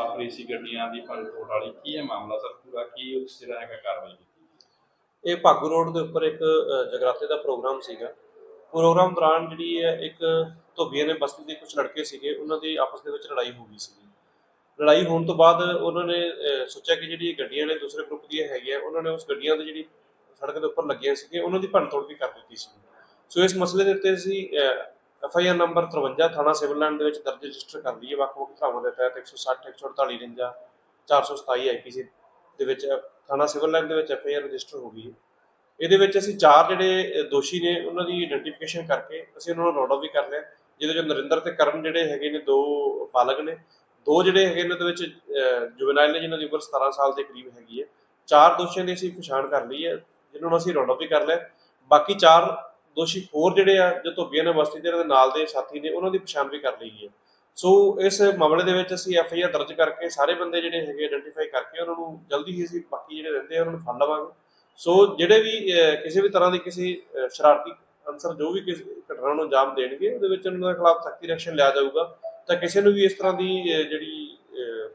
ਆਪਰੀ ਸੀ ਗੱਡੀਆਂ ਦੀ ਭੰਨਤੋੜ ਵਾਲੀ, ਕੀ ਹੈ ਮਾਮਲਾ ਸਰ ਪੂਰਾ, ਕੀ ਉਸ ਜਿਹੜਾ ਹੈਗਾ ਕਾਰਵਾਈ ਕੀਤੀ? ਇਹ ਭਾਗੂ ਰੋਡ ਦੇ ਉੱਪਰ ਇੱਕ ਜਗਰਾਤੇ ਦਾ ਪ੍ਰੋਗਰਾਮ ਸੀਗਾ। ਪ੍ਰੋਗਰਾਮ ਦੌਰਾਨ ਜਿਹੜੀ ਹੈ, ਇੱਕ ਧੋਬੀਆਂ ਨੇ ਬਸਤੀ ਦੇ ਕੁਝ ਲੜਕੇ ਸੀਗੇ, ਉਹਨਾਂ ਦੀ ਆਪਸ ਦੇ ਵਿੱਚ ਲੜਾਈ ਹੋ ਗਈ ਸੀਗੀ। ਲੜਾਈ ਹੋਣ ਤੋਂ ਬਾਅਦ ਉਹਨਾਂ ਨੇ ਸੋਚਿਆ ਕਿ ਜਿਹੜੀ ਗੱਡੀਆਂ ਨੇ ਦੂਸਰੇ ਗਰੁੱਪ ਦੀਆਂ ਹੈਗੀਆਂ, ਉਹਨਾਂ ਨੇ ਉਸ ਗੱਡੀਆਂ ਦੀ ਜਿਹੜੀ ਸੜਕ ਦੇ ਉੱਪਰ ਲੱਗੀਆਂ ਸੀਗੀਆਂ, ਉਹਨਾਂ ਦੀ ਭੰਨਤੋੜ ਵੀ ਕਰ ਦਿੱਤੀ ਸੀ ਸੋ ਇਸ ਮਸਲੇ ਦੇ ਉੱਤੇ ਅਸੀਂ ਐਫ ਆਈ ਆਰ ਨੰਬਰ 53 ਥਾਣਾ ਸਿਵਲ ਲਾਈਨ ਦੇ ਵਿੱਚ ਦਰਜ ਰਜਿਸਟਰ ਕਰ ਲਈ ਹੈ ਵੱਖ-ਵੱਖ ਧਾਰਾਵਾਂ ਦੇ ਤਹਿਤ 160 148 ਰਿੰਜਾ 427 ਆਈਪੀਸੀ ਦੇ ਵਿੱਚ ਥਾਣਾ ਸਿਵਲ ਲਾਈਨ ਦੇ ਵਿੱਚ ਐਫ ਆਈ ਆਰ ਰਜਿਸਟਰ ਹੋ ਗਈ ਹੈ। ਇਹਦੇ ਵਿੱਚ ਅਸੀਂ ਚਾਰ ਜਿਹੜੇ ਦੋਸ਼ੀ ਨੇ, ਉਹਨਾਂ ਦੀ ਆਇਡੈਂਟੀਫਿਕੇਸ਼ਨ ਕਰਕੇ ਅਸੀਂ ਉਹਨਾਂ ਨੂੰ ਰੋਡ ਆਫ ਵੀ ਕਰ ਲਿਆ। ਜਿਹਦੇ ਵਿੱਚ ਨਰਿੰਦਰ ਤੇ ਕਰਨ ਜਿਹੜੇ ਹੈਗੇ ਨੇ, ਦੋ ਬਾਲਗ ਨੇ। ਦੋ ਜਿਹੜੇ ਹੈਗੇ ਨੇ, ਉਹਦੇ ਵਿੱਚ ਜੁਵੈਨਾਈਲ ਨੇ, ਜਿਨ੍ਹਾਂ ਦੀ ਉਮਰ 17 ਸਾਲ ਦੇ ਕਰੀਬ ਹੈਗੀ ਹੈ। ਚਾਰ ਦੋਸ਼ੀਆਂ ਦੀ ਅਸੀਂ ਪਛਾਣ ਕਰ ਲਈ ਹੈ, ਜਿਨ੍ਹਾਂ ਨੂੰ ਅਸੀਂ ਰੌਡ ਅਪ ਵੀ ਕਰ ਲਿਆ। ਬਾਕੀ ਚਾਰ ਦੋਸ਼ੀ ਹੋਰ ਜਿਹੜੇ ਆ, ਜੋ ਧੋਬੀਆਂ ਨੇ ਬਸਤੀ ਦੇ ਦੇ ਨਾਲ ਦੇ ਸਾਥੀ ਨੇ, ਉਹਨਾਂ ਦੀ ਪਛਾਣ ਵੀ ਕਰ ਲਈ ਹੈ। ਸੋ ਇਸ ਮਾਮਲੇ ਦੇ ਵਿੱਚ ਅਸੀਂ ਐਫ ਆਈ ਆਰ ਦਰਜ ਕਰਕੇ ਸਾਰੇ ਬੰਦੇ ਜਿਹੜੇ ਹੈਗੇ ਆਇਡੈਂਟੀਫਾਈ ਕਰਕੇ ਉਹਨਾਂ ਨੂੰ ਜਲਦੀ ਹੀ ਅਸੀਂ ਬਾਕੀ ਜਿਹੜੇ ਰਹਿੰਦੇ ਆ, ਉਹਨਾਂ ਨੂੰ ਫੜ ਲਵਾਂਗੇ। ਸੋ ਜਿਹੜੇ ਵੀ ਕਿਸੇ ਵੀ ਤਰ੍ਹਾਂ ਦੀ ਕਿਸੇ ਸ਼ਰਾਰਤੀ ਅਨਸਰ ਜੋ ਵੀ ਕਿਸੇ ਘਟਨਾ ਨੂੰ ਅੰਜਾਮ ਦੇਣਗੇ, ਉਹਦੇ ਵਿੱਚ ਉਹਨਾਂ ਦੇ ਖਿਲਾਫ ਸਖਤੀ ਐਕਸ਼ਨ ਲਿਆ ਜਾਊਗਾ। ਤਾਂ ਕਿਸੇ ਨੂੰ ਵੀ ਇਸ ਤਰ੍ਹਾਂ ਦੀ ਜਿਹੜੀ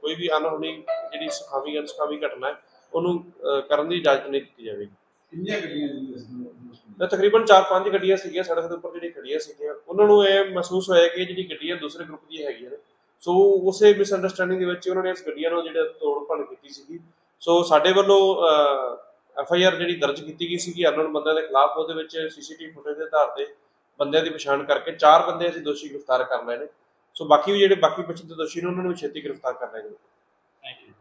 ਕੋਈ ਵੀ ਅਨਹੋਣੀ ਜਿਹੜੀ ਸੁਖਾਵੀ ਅਨਸੁਖਾਵੀ ਘਟਨਾ ਹੈ, ਉਹਨੂੰ ਕਰਨ ਦੀ ਇਜਾਜ਼ਤ ਨਹੀਂ ਦਿੱਤੀ ਜਾਵੇਗੀ। ਕਿੰਨੀਆਂ ਗੱਡੀਆਂ ਜੀ ਇਸ ਨੂੰ ਤਾਂ ਤਕਰੀਬਨ 4-5 ਗੱਡੀਆਂ ਸੀਗੀਆਂ ਸੜਕ ਦੇ ਉੱਪਰ ਜਿਹੜੀ ਖੜੀਆਂ ਸੀਗੀਆਂ ਉਹਨਾਂ ਨੂੰ ਇਹ ਮਹਿਸੂਸ ਹੋਇਆ ਕਿ ਜਿਹੜੀ ਗੱਡੀਆਂ ਦੂਸਰੇ ਗਰੁੱਪ ਦੀਆਂ ਹੈਗੀਆਂ ਨੇ। ਸੋ ਉਸੇ ਮਿਸਅੰਡਰਸਟੈਂਡਿੰਗ ਦੇ ਵਿੱਚ ਉਹਨਾਂ ਨੇ ਇਸ ਗੱਡੀਆਂ ਨੂੰ ਜਿਹੜਾ ਤੋੜ ਭੰਨ ਕੀਤੀ ਸੀਗੀ। ਸੋ ਸਾਡੇ ਵੱਲੋਂ ਐਫ ਆਈ ਆਰ ਜਿਹੜੀ ਦਰਜ ਕੀਤੀ ਗਈ ਸੀਗੀ ਅਨਨੋਨ ਬੰਦਿਆਂ ਦੇ ਖਿਲਾਫ ਉਹਦੇ ਵਿੱਚ ਸੀਸੀਟੀਵੀ ਫੁਟੇਜ ਦੇ ਆਧਾਰ ਤੇ ਬੰਦਿਆਂ ਦੀ ਪਛਾਣ ਕਰਕੇ ਚਾਰ ਬੰਦੇ ਅਸੀਂ ਦੋਸ਼ੀ ਗ੍ਰਿਫਤਾਰ ਕਰ ਲਏ ਨੇ। ਸੋ ਬਾਕੀ ਵੀ ਜਿਹੜੇ ਬਾਕੀ ਬਚੇ ਦੋਸ਼ੀ ਨੇ ਉਹਨਾਂ ਨੂੰ ਵੀ ਛੇਤੀ ਗ੍ਰਿਫਤਾਰ ਕਰ ਲਿਆ ਜਾਊਗਾ। Thank you